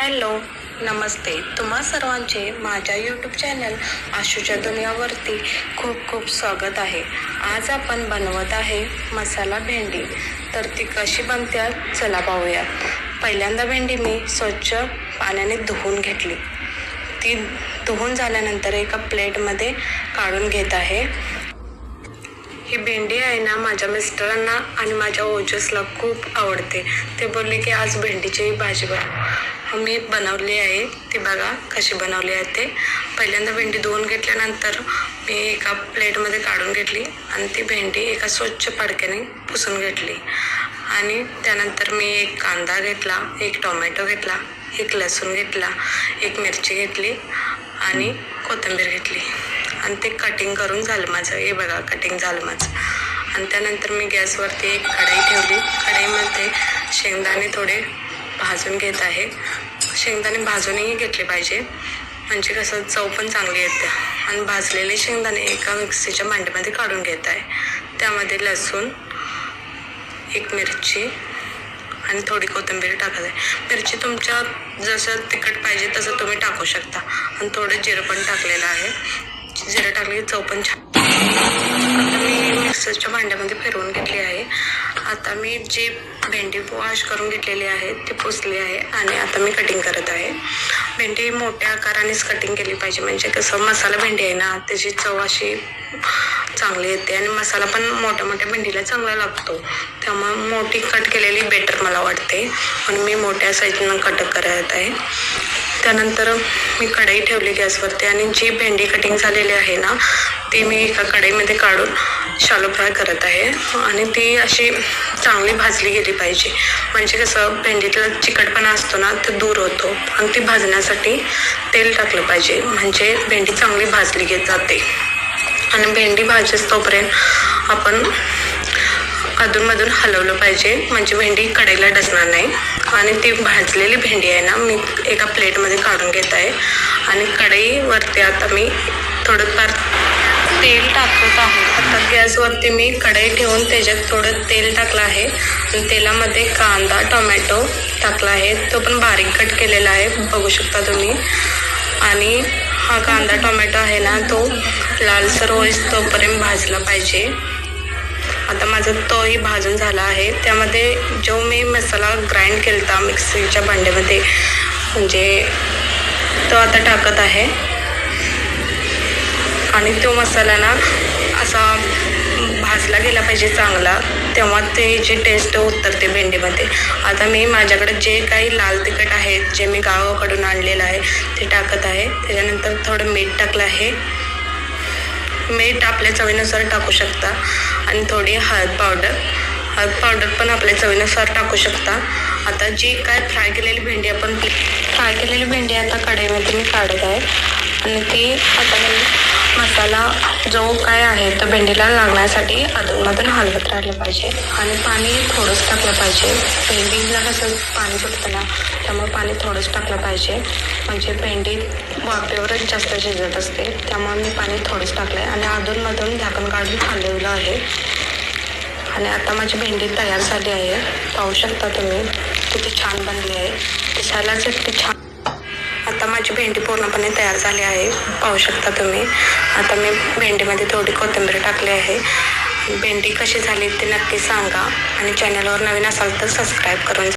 Hello नमस्ते. तुम्हा सर्वांचे माझ्या यूट्यूब चॅनल आशूच्या दुनियावरती खूप खूप स्वागत आहे. आज आपण बनवत आहे मसाला भेंडी. तर ती कशी बनते चला पाहूया. पहिल्यांदा भेंडी मी स्वच्छ पाण्याने धुवून घेतली. ती धुवून झाल्यानंतर एका प्लेटमध्ये काढून घेत आहे. ही भेंडी आहे ना माझ्या मिस्टरांना आणि माझ्या ओजसला खूप आवडते. ते बोलले की आज भेंडीची भाजी बनव. हो, मी बनवली आहे. ती बघा कशी बनवली आहे ते. पहिल्यांदा भेंडी धुवून घेतल्यानंतर मी एका प्लेटमध्ये काढून घेतली आणि ती भेंडी एका स्वच्छ फडक्याने पुसून घेतली. आणि त्यानंतर मी एक कांदा घेतला एक टोमॅटो घेतला एक लसूण घेतला एक मिरची घेतली आणि कोथिंबीर घेतली. आणि ते कटिंग करून झालं माझं हे बघा कटिंग झालं माझं आणि त्यानंतर मी गॅसवरती एक कढई ठेवली. कढईमध्ये शेंगदाणे थोडे भाजून घेत आहे. शेंगदाणे भाजूनही घेतले पाहिजे. म्हणजे कसं चव पण चांगली येते. आणि भाजलेले शेंगदाणे एका मिक्सीच्या भांड्यामध्ये काढून घेत आहे. त्यामध्ये लसूण एक मिरची आणि थोडी कोथिंबीर टाकत आहे. मिरची तुमच्या जसं तिखट पाहिजे तसं तुम्ही टाकू शकता. आणि थोडं जिरं पण टाकलेलं आहे. जिरं टाकले चव पण छान आता मी मिक्सरच्या भांड्यामध्ये फिरवून घेतली आहे. आता मी जे भेंडी वॉश करून घेतलेली आहे ती पुसली आहे आणि आता मी कटिंग करत आहे. भेंडी मोठ्या आकारानेच कटिंग केली पाहिजे. म्हणजे कसं मसाला भेंडी आहे ना त्याची चव अशी चांगली येते आणि मसाला पण मोठ्या मोठ्या भेंडीला चांगला लागतो. त्यामुळे मोठी कट केलेली बेटर मला वाटते. म्हणून मी मोठ्या साईजनं कट करत आहे. त्यानंतर मी कढई ठेवली गॅसवरती आणि जी भेंडी कटिंग झालेली आहे ना ती मी एका कढईमध्ये काढून शालो फ्राय करत आहे. आणि ती अशी चांगली भाजली गेली पाहिजे. म्हणजे कसं भेंडीतला चिकटपणा असतो ना तो दूर होतो. आणि ती भाजण्यासाठी तेल टाकलं पाहिजे. म्हणजे भेंडी चांगली भाजली गेली जाते. आणि भेंडी भाजेस तोपर्यंत आपण अधूनमधून हलवलं पाहिजे. म्हणजे भेंडी कढईला डसणार नाही. आणि ती भाजलेली भेंडी आहे ना मी एका प्लेटमध्ये काढून घेत आहे. आणि कढईवरती आता मी थोडंफार तेल टाकत आहे. आता गॅसवरती मी कढई ठेवून त्याच्यात थोडं तेल टाकलं आहे. आणि तेलामध्ये कांदा टोमॅटो टाकला आहे. तो पण बारीक कट केलेला आहे बघू शकता तुम्ही. आणि हा कांदा टोमॅटो आहे ना तो लालसर होईस तोपर्यंत भाजला पाहिजे. आता माझा तोही भाजून झाला आहे. त्यामध्ये जो मी मसाला ग्राइंड केला होता मिक्सरच्या भांड्यामध्ये म्हणजे तो आता टाकत आहे. आणि तो मसाला ना असा भाजला गेला पाहिजे चांगला तेव्हा ते जी टेस्ट उतरते भेंडीमध्ये. आता मी माझ्याकडे जे काही लाल तिखट आहे जे मी गावाकडून आणलेलं आहे ते टाकत आहे. त्याच्यानंतर थोडं मीठ टाकलं आहे. मीठ आपल्या चवीनुसार टाकू शकता. आणि थोडी हळद पावडर. हळद पावडर पण आपल्या चवीनुसार टाकू शकता. आता जी काय फ्राय केलेली भेंडी आपण फ्राय केलेली भेंडी आता कढईमध्ये मी काढत आहे. आणि ती आता मसाला जो काय आहे तो भेंडीला लागण्यासाठी अधूनमधून हलवत राहिलं पाहिजे. आणि पाणी थोडंच टाकलं पाहिजे. भेंडीला कसं पाणी सुटतं ना त्यामुळे पाणी थोडंच टाकलं पाहिजे. म्हणजे भेंडी वाफेवरच जास्त शिजत असते त्यामुळे मी पाणी थोडंच टाकलं आहे आणि अधूनमधून झाकण काढून हलवलं आहे. आणि आता माझी भेंडी तयार झाली आहे. पाहू शकता तुम्ही किती छान बनली आहे. दिसायलाच इतकी छान आता माझी भेंडी पूर्णपणे तयार झाली आहे. पाहू शकता तुम्ही. आता मी भेंडीमध्ये थोडी कोथिंबीर टाकली आहे. भेंडी कशी झाली ते नक्की सांगा आणि चॅनलवर नवीन असाल तर सबस्क्राईब करून